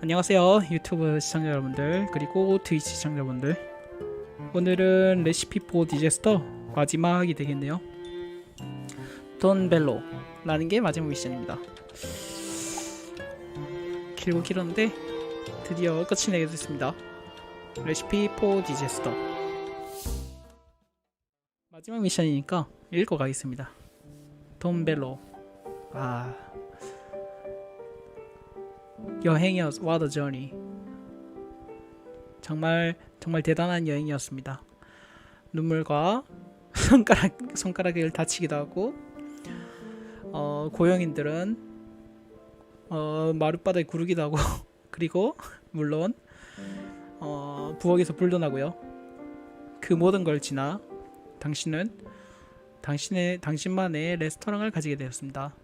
안녕하세요 유튜브 시청자 여러분들 그리고 트위치 시청자 여러분들. 오늘은 레시피 포 디제스터 마지막이 되겠네요. 돈 벨로 라는 게 마지막 미션입니다. 길고 길었는데 드디어 끝이 내게 됐습니다. 레시피 포 디제스터. 마지막 미션이니까 읽어가겠습니다. 돈 벨로 아 여행이었 What a journey. 정말 정말 대단한 여행이었습니다. 눈물과 손가락 손가락을 다치기도 하고 어, 고영인들은 어, 마룻바닥에 구르기도 하고 그리고 물론 어, 부엌에서 불도 나고요. 그 모든 걸 지나 당신은 당신의 당신만의 레스토랑을 가지게 되었습니다.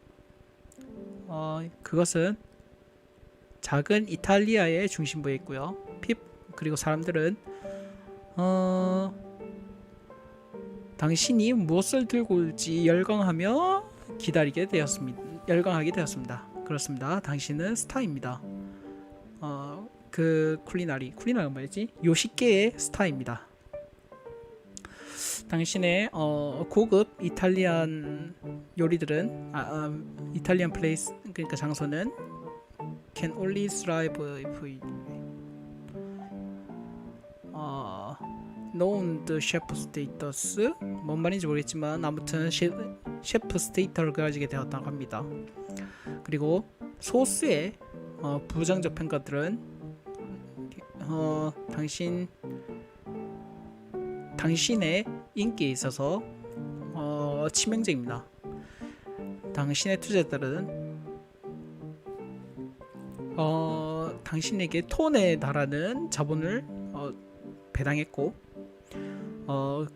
어, 그것은 작은 이탈리아의 중심부에 있고요. 핍 그리고 사람들은 어 당신이 무엇을 들고 올지 열광하며 기다리게 되었습니다. 열광하게 되었습니다. 그렇습니다. 당신은 스타입니다. 어 그 쿨리나리 쿨리나리가 뭐였지? 요식계의 스타입니다. 당신의 어, 고급 이탈리안 요리들은 아, 아, 이탈리안 플레이스 그러니까 장소는 can only thrive if we 어, known the chef status 뭔 말인지 모르겠지만 아무튼 셰, 셰프 스테이터를 가지게 되었다고 합니다. 그리고 소스의 어, 부정적 평가들은 어, 당신 당신의 인기에 있어서 어, 치명적입니다. 당신의 투자들은 어, 당신에게 톤에 달하는 자본을 어, 배당했고 어,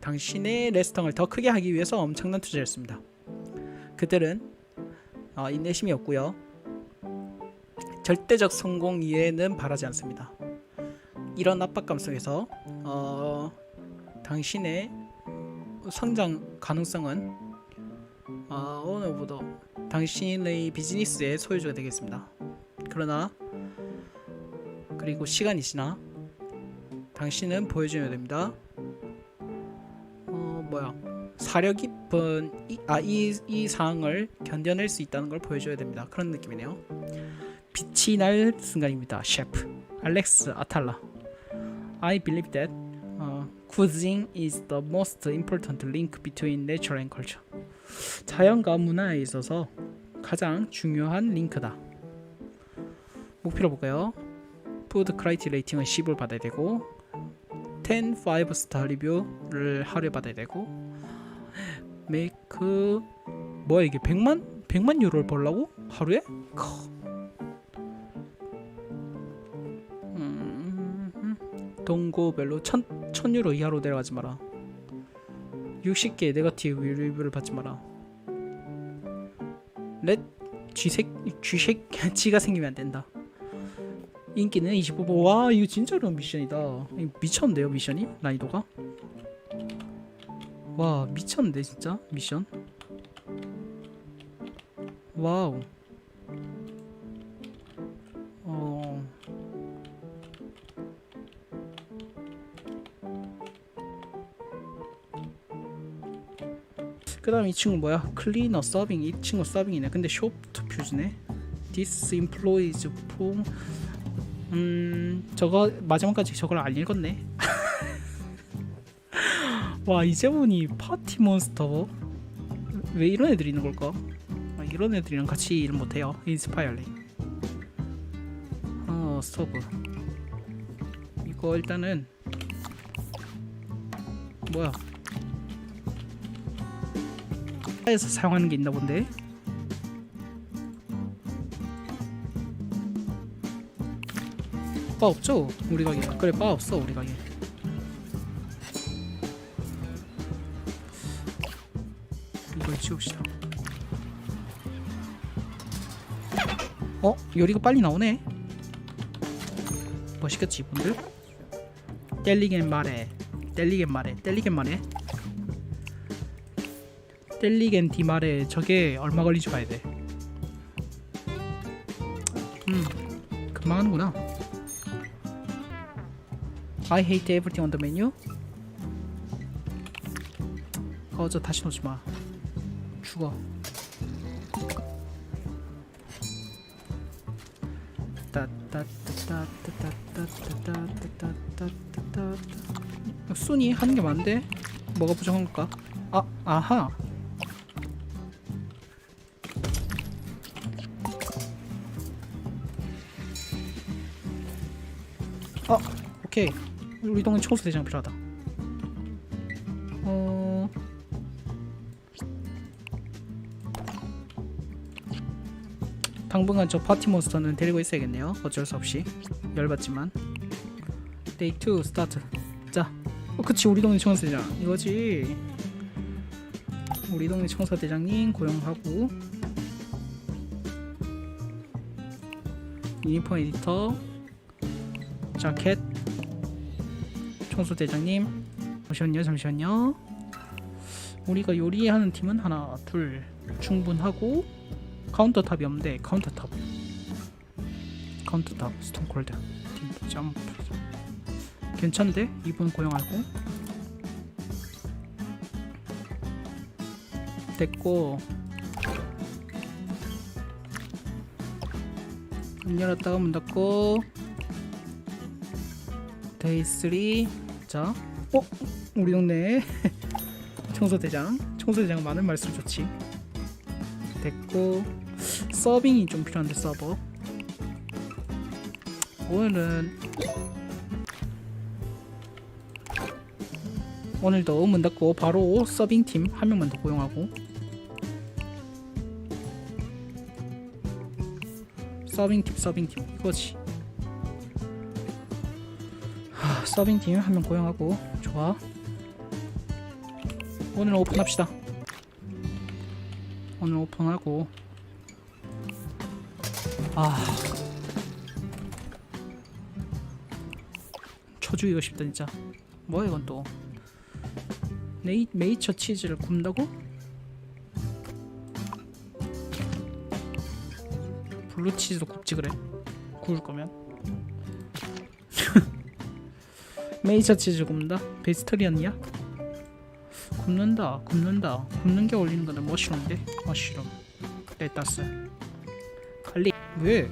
당신의 레스토랑을 더 크게 하기 위해서 엄청난 투자를 했습니다. 그들은 어, 인내심이 없고요. 절대적 성공 이외에는 바라지 않습니다. 이런 압박감 속에서 어, 당신의 성장 가능성은 어, 오늘보다 당신의 비즈니스의 소유주가 되겠습니다. 그러나 그리고 시간이 지나 당신은 보여줘야 됩니다. 어 뭐야 사려 깊은 아이 이 상황을 견뎌낼 수 있다는 걸 보여줘야 됩니다. 그런 느낌이네요. 빛이 날 순간입니다. 셰프 알렉스 아탈라. I believe that uh, cuisine is the most important link between nature and culture. 자연과 문화에 있어서 가장 중요한 링크다. 목표로 볼까요? 푸드 크라이티 레이팅은 10을 받아야 되고 10 5스타 리뷰를 하루에 받아야 되고 메이크 뭐야 이게 100만 100만 유로를 벌라고 하루에? 음, 동고별로 1000 1000유로 이하로 내려가지 마라. 60개 네거티브 리뷰를 받지 마라. 렛 쥐색 쥐색 쥐가 생기면 안 된다. 인기는 25%. 와 이거 진짜 어려운 미션이다. 미쳤는데요 미션이 난이도가? 와 미쳤는데 진짜 미션. 와우. 그 다음 이 친구 뭐야? 클리너 서빙 이 친구 서빙이네. 근데 쇼프트 퓨즈네. This employees from 음 저거 마지막까지 저걸 안 읽었네. 와 이제 보니 파티 몬스터. 왜 이런 애들이 있는 걸까? 아, 이런 애들이랑 같이 일 못해요. 인스파이어리 어 스토브. 이거 일단은 뭐야 에서 사용하는 게 있나 본데. 바 없죠? 우리 가게. 그래 바 없어 우리 가게. 이걸 지웁시다. 어? 요리가 빨리 나오네. 멋있겠지 이분들? 뗄리겐 말해. 뗄리겐 말해. 뗄리겐 말해. 델리겐 디마레 저게 얼마 걸리지 봐야 돼. 음, 금방 하는구나. I hate everything on the menu. 꺼져 다시 놓지 마. 죽어. 순이 하는 게 많은데 뭐가 부족한 걸까? 아 아하 오케이 우리 동네 청소 대장 필요하다. 어. 당분간 저 파티 몬스터는 데리고 있어야겠네요. 어쩔 수 없이. 열받지만. 데이 2 스타트 자. 어, 그치. 우리 동네 청소 대장. 이거지. 우리 동네 청소 대장님 고용하고. 유니폼 에디터. 자켓 청소 대장님. 잠시만요 잠시만요. 우리가 요리하는 팀은 하나 둘. 충분하고 카운터탑이 없는데 카운터탑. 카운터탑 스톤콜드. 팀 점프 괜찮은데? 이분 고용하고? 됐고. 문 열었다가 문 닫고. 데이 3 자 어? 우리 동네 청소대장 청소대장 많은 말씀 좋지. 됐고 서빙이 좀 필요한데 서버. 오늘은 오늘도 문 닫고 바로 서빙 팀 한 명만 더 고용하고. 서빙 팀 서빙 팀. 이거지 서빙팀 한 명 고용하고. 좋아. 오늘 오픈합시다. 오늘 오픈하고. 아. 초죽이고 싶다 진짜. 뭐야 이건 또. 네이, 메이처 치즈를 굽는다고? 블루 치즈도 굽지 그래? 구울 거면 메이처 치즈 굽는다? 베스터리언이야? 굽는다 굽는다. 굽는 게 어울리는 건데 머쉬룸인데? 머쉬룸. 레타스 갈릭. 왜?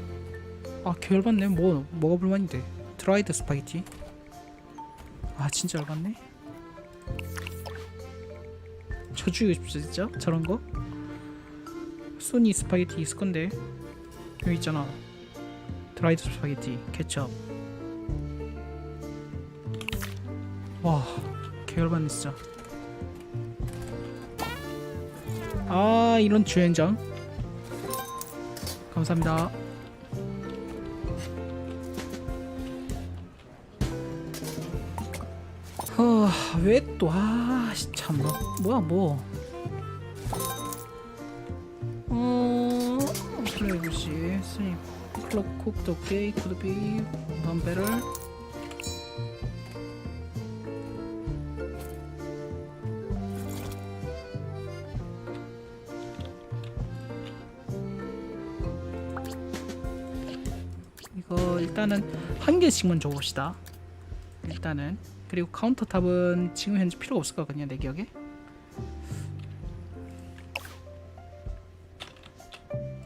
아 개열받네. 뭐 뭐가 불만인데. 드라이드 스파게티? 아 진짜 열받네. 저주고 싶죠 진짜? 저런 거? 소니 스파게티 있을 건데. 여기 있잖아. 드라이드 스파게티 케첩 와 개열받네 진짜. 아 이런 주행장. 감사합니다. 왜또아참 뭐, 뭐야 뭐. 어... 플레이브시 스님 클럽 쿡 done better 이거 일단은 한 개씩만 줘봅시다. 일단은. 그리고 카운터탑은 지금 현재 필요가 없을 것 같거든요 내 기억에.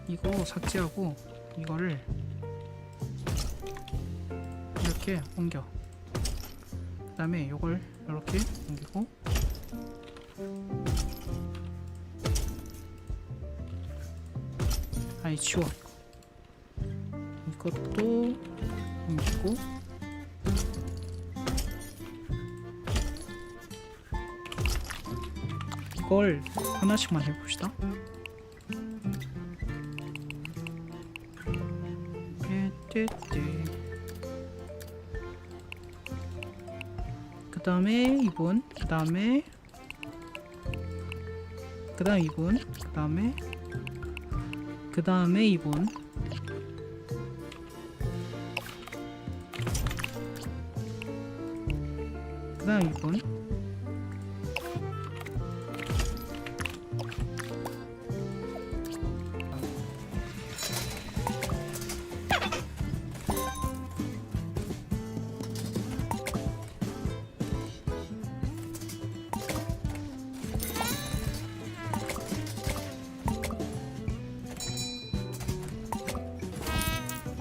이거 삭제하고 이거를 이렇게 옮겨. 그 다음에 이걸 이렇게 옮기고. 아니 치워 이것도 옮기고. 이걸 하나씩만 해봅시다. 그 다음에 이분, 그 다음에 그 다음 이분, 그 다음에 그 다음에 이분 이건?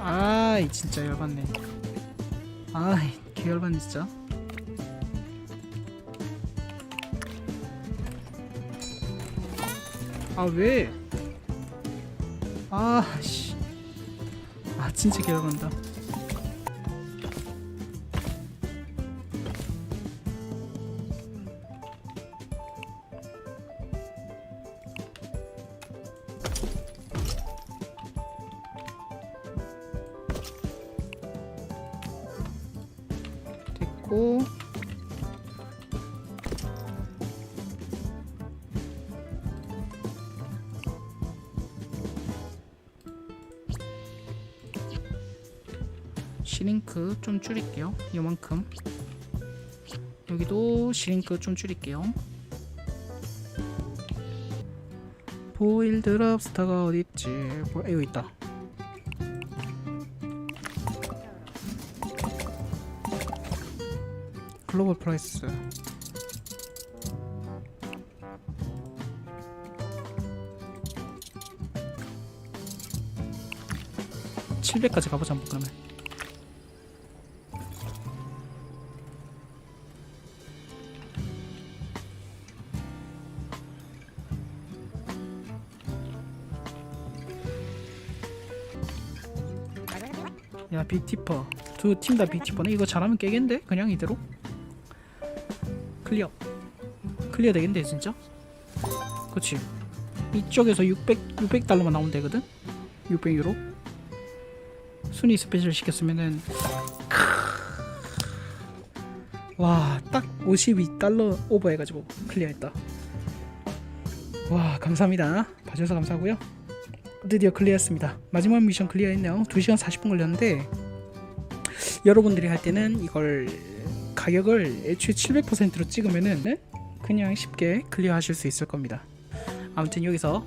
아, 진짜 열받네 아이 개열받네 진짜 아 왜? 아 씨. 아 진짜 개 열받는다. 됐고 시링크 좀 줄일게요. 요만큼. 여기도 시링크 좀 줄일게요. 보일드 랍 스타가 어딨지? 뭐, 여기 있다. 글로벌 프라이스. (700까지) 가보자 한번 그러면 야 빅티퍼. 두 팀 다 빅티퍼네? 이거 잘하면 깨겠는데? 그냥 이대로? 클리어. 클리어 되겠는데 진짜? 그치. 이쪽에서 600 600달러만 나오면 되거든? 600유로? 순위 스페셜 시켰으면은 와 딱 52달러 오버 해가지고 클리어했다. 와 감사합니다. 봐주셔서 감사하고요 드디어 클리어했습니다. 마지막 미션 클리어했네요. 2시간 40분 걸렸는데 여러분들이 할 때는 이걸 가격을 애초에 700%로 찍으면은 그냥 쉽게 클리어하실 수 있을 겁니다. 아무튼 여기서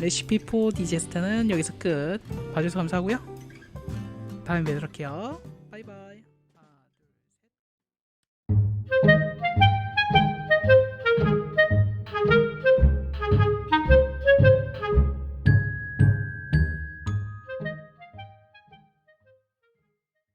레시피 포 디제스트는 여기서 끝. 봐주셔서 감사하고요. 다음에 뵙도록 할게요